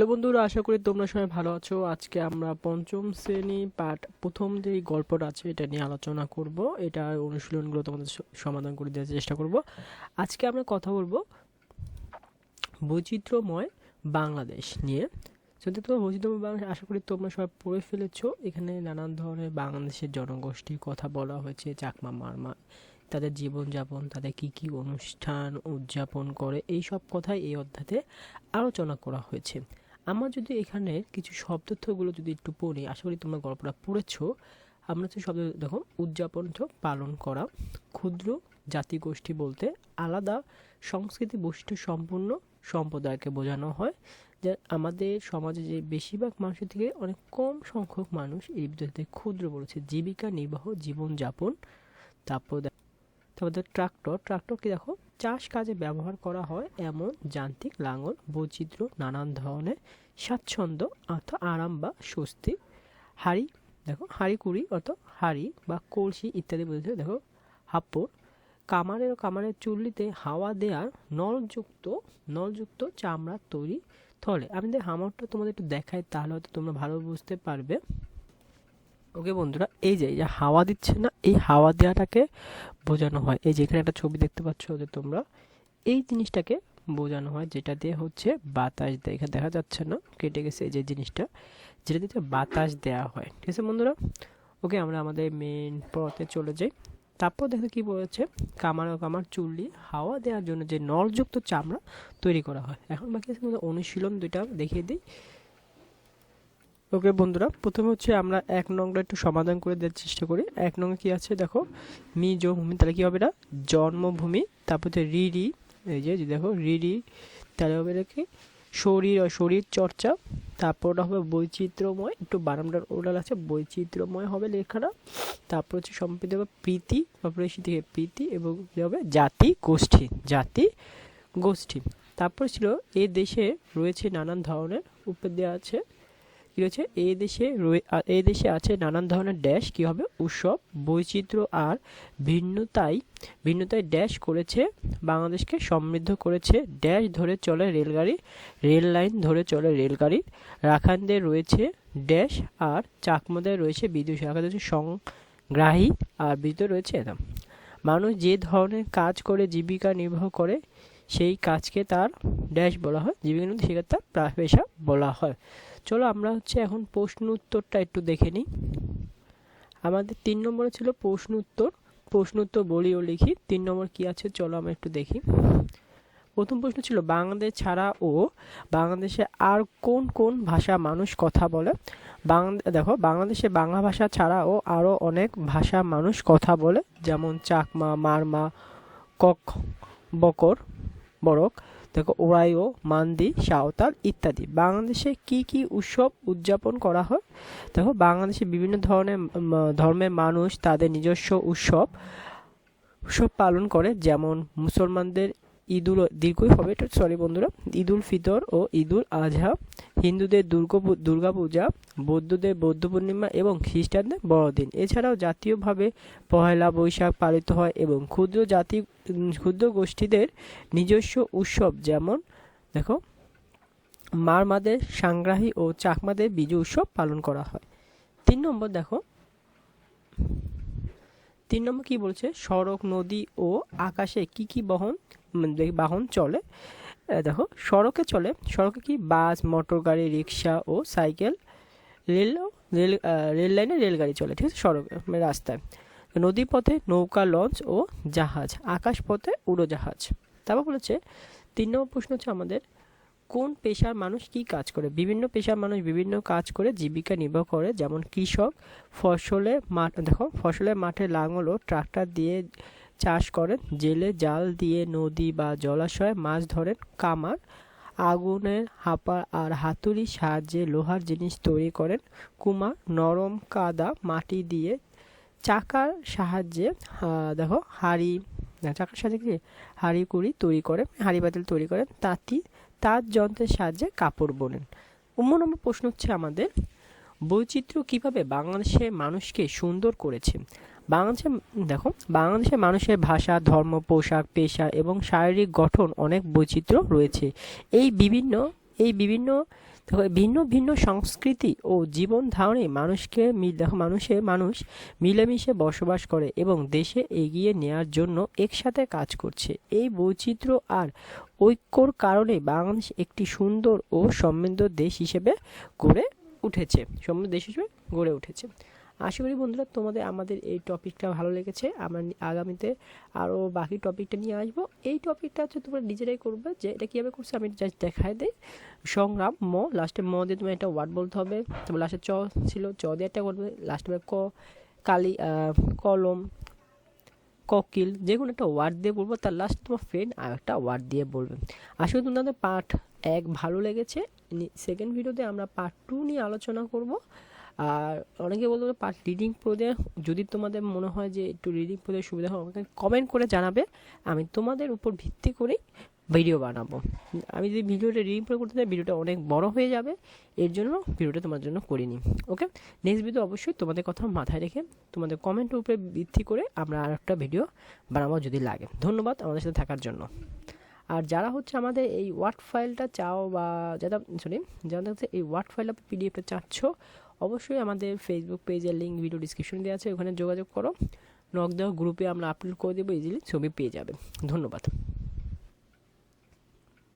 Hello বন্ধুরা, আশা করি তোমরা সবাই ভালো আছো। আজকে আমরা পঞ্চম শ্রেণি পাঠ, প্রথম যে গল্পটা আছে, এটা নিয়ে আলোচনা করব। এটা অনুশীলনগুলো তোমাদের সমাধান করে দেওয়ার চেষ্টা করব। আজকে আমরা কথা বলব বৈচিত্র্যময় বাংলাদেশ নিয়ে। যদি তোমরা বৈচিত্র্যময় বাংলাদেশ, আশা করি তোমরা সবাই পড়ে ফেলেছো। এখানে নানান ধরনের বাংলাদেশের জনগোষ্ঠীর কথা বলা হয়েছে, চাকমা, মারমা, তাদের জীবনযাপন, তাদের কি কি অনুষ্ঠান উদযাপন করে এই সব কথাই এই অধ্যায়ে আলোচনা করা হয়েছে। আমরা যদি এখানে কিছু শব্দার্থগুলো যদি একটু পড়ি, আশা করি তোমরা গল্পটা পড়েছো। আমরা যে শব্দ, দেখো, উদযাপন হচ্ছে পালন করা। ক্ষুদ্র জাতিগোষ্ঠী বলতে আলাদা সংস্কৃতি বৈশিষ্ট্য সম্পূর্ণ সম্প্রদায়কে বোঝানো হয়। যে আমাদের সমাজে যে বেশিরভাগ মানুষের থেকে অনেক কম সংখ্যক মানুষ এই বিদ্যুতে ক্ষুদ্র বলেছে। জীবিকা নির্বাহ, জীবনযাপন। তারপর তারপর দেখ ট্রাক্টর। কি দেখো, চাষ কাজে ব্যবহার করা হয় এমন যান্ত্রিক লাঙল, বৈচিত্র্য, নানান ধরনের স্বাচ্ছন্দ্য অর্থাৎ আরাম বা স্বস্তি। হাড়ি, দেখো, হাড়ি কুড়ি অর্থাৎ হাড়ি বা কলসি ইত্যাদি বোঝাচ্ছে দেখো হাপ্পড় কামারের কামারের চুল্লিতে হাওয়া দেওয়ার নলযুক্ত নলযুক্ত চামড়ার তৈরি থলে। আমি যদি হামরটা তোমাদের একটু দেখাই, তাহলে হয়তো তোমরা ভালো বুঝতে পারবে। ওকে বন্ধুরা, এই যে এই যে হাওয়া দিচ্ছে না, এই হাওয়া দেওয়াটাকে বোঝানো হয়। এই যে, এখানে একটা ছবি দেখতে পাচ্ছ যে তোমরা, এই জিনিসটাকে বোঝানো হয়, যেটা দিয়ে হচ্ছে বাতাস দেয়। এখানে দেখা যাচ্ছে না, কেটে গেছে এই যে জিনিসটা, যেটা দিয়ে বাতাস দেওয়া হয়। ঠিক আছে বন্ধুরা? ওকে, আমরা আমাদের মেন পথে চলে যাই। তারপর দেখো কি বলেছে, কামার ও কামার চুল্লি হাওয়া দেওয়ার জন্য যে নলযুক্ত চামড়া তৈরি করা হয়। এখন বাকি আছে অনুশীলন দুইটা দেখিয়ে দিই। ওকে বন্ধুরা, প্রথমে হচ্ছে আমরা এক নংটা একটু সমাধান করে দেওয়ার চেষ্টা করি। এক নঙ্গে কি আছে? দেখো, মি ভূমি তাহলে কী হবে এটা? জন্মভূমি, তারপর হচ্ছে রিরি এই যে দেখো রিরি তাহলে হবে এটা কি? শরীর শরীর চর্চা, তারপর হবে বৈচিত্র্যময়, একটু বারামটার ওরাল আছে, বৈচিত্র্যময় হবে লেখাটা। তারপর হচ্ছে সম্প্রীতি হবে প্রীতি, তারপরে থেকে প্রীতি, এবং হবে জাতি, গোষ্ঠী জাতি, গোষ্ঠী। তারপর ছিল এ দেশে রয়েছে নানান ধরনের উপর দেওয়া আছে। কি রয়েছে এই দেশে এই দেশে আছে নানান ধরনের ড্যাশ কি হবে? উৎসব, বৈচিত্র্য আর ভিন্নতাই ভিন্নতায় ড্যাশ করেছে, বাংলাদেশকে সমৃদ্ধ করেছে ড্যাশ ধরে চলে রেলগাড়ি, রেল লাইন ধরে চলে রেলগাড়ি রাখানদের রয়েছে ড্যাশ আর চাকমাদের রয়েছে বিদ্যুৎ রাখানদের হচ্ছে সংগ্রাহী আর বিদ্যুৎ রয়েছে এরম মানুষ যে ধরনের কাজ করে, জীবিকা নির্বাহ করে সেই কাজকে তার ড্যাশ বলা হয় জীবিকা নির্বাহ সেক্ষেত্রে তার পেশা বলা হয়। চলো আমরা হচ্ছে এখন প্রশ্ন উত্তরটা একটু দেখে নিই। আমাদের তিন নম্বরে ছিল প্রশ্ন উত্তর। প্রশ্ন উত্তর বলি ও লিখি। তিন নম্বর কি আছে চলো আমরা একটু দেখি। প্রথম প্রশ্ন ছিল, বাংলাদেশ ছাড়া ও বাংলাদেশে আর কোন কোন ভাষা মানুষ কথা বলে? বাংলা দেখো, বাংলাদেশে বাংলা ভাষা ছাড়াও আরও অনেক ভাষা মানুষ কথা বলে। যেমন চাকমা, মারমা কক বকর। বরক দেখো, ওরাইও, মান্দি, সাঁওতাল ইত্যাদি। বাংলাদেশে কি কি উৎসব উদযাপন করা হয়? দেখো, বাংলাদেশে বিভিন্ন ধরনের ধর্মের মানুষ তাদের নিজস্ব উৎসব উৎসব পালন করে। যেমন মুসলমানদের ঈদুল দীর্ঘই হবে এটা সরি বন্ধুরা, ঈদুল ফিতর ও ঈদুল আজহা, হিন্দুদের দুর্গা দুর্গা পূজা, বৌদ্ধদের বৌদ্ধ পূর্ণিমা এবং খ্রিস্টানদের বড়দিন। এছাড়াও জাতীয়ভাবে পহেলা বৈশাখ পালিত হয় এবং ক্ষুদ্র জাতি ক্ষুদ্র গোষ্ঠীদের নিজস্ব উৎসব যেমন, দেখো, মারমাদের সাংগ্রাহী ও চাকমাদের বিজু উৎসব পালন করা হয়। তিন নম্বর দেখো, তিন নম্বর কি বলছে? সড়ক, নদী ও আকাশে কি কি বহন বাহন চলে। দেখো, সড়কে চলে। সড়কে কি? বাস, মোটর গাড়ি, রিক্সা ও সাইকেল। রেল রেল রেল লাইনে রেলগাড়ি চলে, ঠিক আছে? সড়ক মানে রাস্তায়। নদী পথে নৌকা, লঞ্চ ও জাহাজ। আকাশ পথে উড়োজাহাজ। তারপর বলেছে, তিন নম্বর প্রশ্ন হচ্ছে আমাদের, কোন পেশার মানুষ কি কাজ করে? বিভিন্ন পেশার মানুষ বিভিন্ন কাজ করে, জীবিকা নির্বাহ করে, যেমন কৃষক, ফসলে মাঠ দেখো, ফসলের মাঠে লাঙল ও ট্রাক্টর দিয়ে চাষ করেন। জেলে জাল দিয়ে নদী বা জলাশয়ে মাছ ধরেন কামার আগুনের হাপা আর হাতুড়ির সাহায্যে লোহার জিনিস তৈরি করেন। কুমার নরম কাদা মাটি দিয়ে চাকার সাহায্যে দেখো, হাড়ি চাকার সাহায্যে কি? হাড়ি কুড়ি তৈরি করেন, হাড়ি বাতিল তৈরি করেন, তাঁতি, তাঁত যন্ত্রের সাহায্যে কাপড় বোনেন। অন্য নম্বর প্রশ্ন হচ্ছে আমাদের বৈচিত্র্য কীভাবে বাংলাদেশের মানুষকে সুন্দর করেছে? বাংলাদেশে, দেখো বাংলাদেশের মানুষের ভাষা, ধর্ম, পোশাক, পেশা এবং শারীরিক গঠন অনেক বৈচিত্র্য রয়েছে। এই বিভিন্ন এই বিভিন্ন ভিন্ন ভিন্ন সংস্কৃতি ও জীবন ধারণে মানুষকে দেখো, মানুষে মানুষ মিলেমিশে বসবাস করে এবং দেশে এগিয়ে নেওয়ার জন্য একসাথে কাজ করছে। এই বৈচিত্র্য আর ঐক্যর কারণে বাংলাদেশ একটি সুন্দর ও সমৃদ্ধ দেশ হিসেবে গড়ে উঠেছে। সমৃদ্ধ দেশ হিসেবে গড়ে উঠেছে। আশা করি বন্ধুরা তোমাদের আমাদের এই টপিকটা ভালো লেগেছে। আমরা আগামীতে আরও বাকি টপিকটা নিয়ে আসব। এই টপিকটা হচ্ছে তোমরা নিজেরাই করবে যে এটা কীভাবে করছে আমি জাস্ট দেখাই দিই। সংগ্রাম, ম লাস্টে ম দিয়ে তুমি একটা ওয়ার্ড বলতে হবে। তারপর লাস্টে চ ছিল, চ দিয়ে একটা করবে লাস্টে ক, কালি কলম, কোকিল, যে কোনো একটা ওয়ার্ড দিয়ে বলব, তার লাস্ট তোমার ফ্রেন্ড আর একটা ওয়ার্ড দিয়ে বলবে। আসলে তোমাদের পার্ট এক ভালো লেগেছে। সেকেন্ড ভিডিওতে আমরা পার্ট টু নিয়ে আলোচনা করব। আর অনেকে বলতে পারে রিডিং পড়ে যদি তোমাদের মনে হয় যে একটু রিডিং পড়ে সুবিধা হয়, আমাকে কমেন্ট করে জানাবে। আমি তোমাদের উপর ভিত্তি করেই ভিডিও বানাবো। আমি যদি ভিডিওটা রিডিং পড়ে করতে চাই, ভিডিওটা অনেক বড় হয়ে যাবে। এর জন্য ভিডিওটা তোমার জন্য করিনি ওকে নেক্সট ভিডিও অবশ্যই তোমাদের কথা মাথায় রেখে তোমাদের কমেন্টের উপরে ভিত্তি করে আমরা আর একটা ভিডিও বানাবো যদি লাগে। ধন্যবাদ আমাদের সাথে থাকার জন্য। আর যারা হচ্ছে আমাদের এই ওয়ার্ড ফাইলটা চাও বা যারা সরি যারা হচ্ছে এই ওয়ার্ড ফাইলটা পিডিএফটা চাচ্ছ অবশ্যই আমাদের ফেসবুক পেজের লিঙ্ক ভিডিও ডিসক্রিপশনে দেওয়া আছে, ওখানে যোগাযোগ করো। নক দেওয়া গ্রুপে আমরা আপলোড করে দেবো ইজিলি ছবি পেয়ে যাবে। ধন্যবাদ।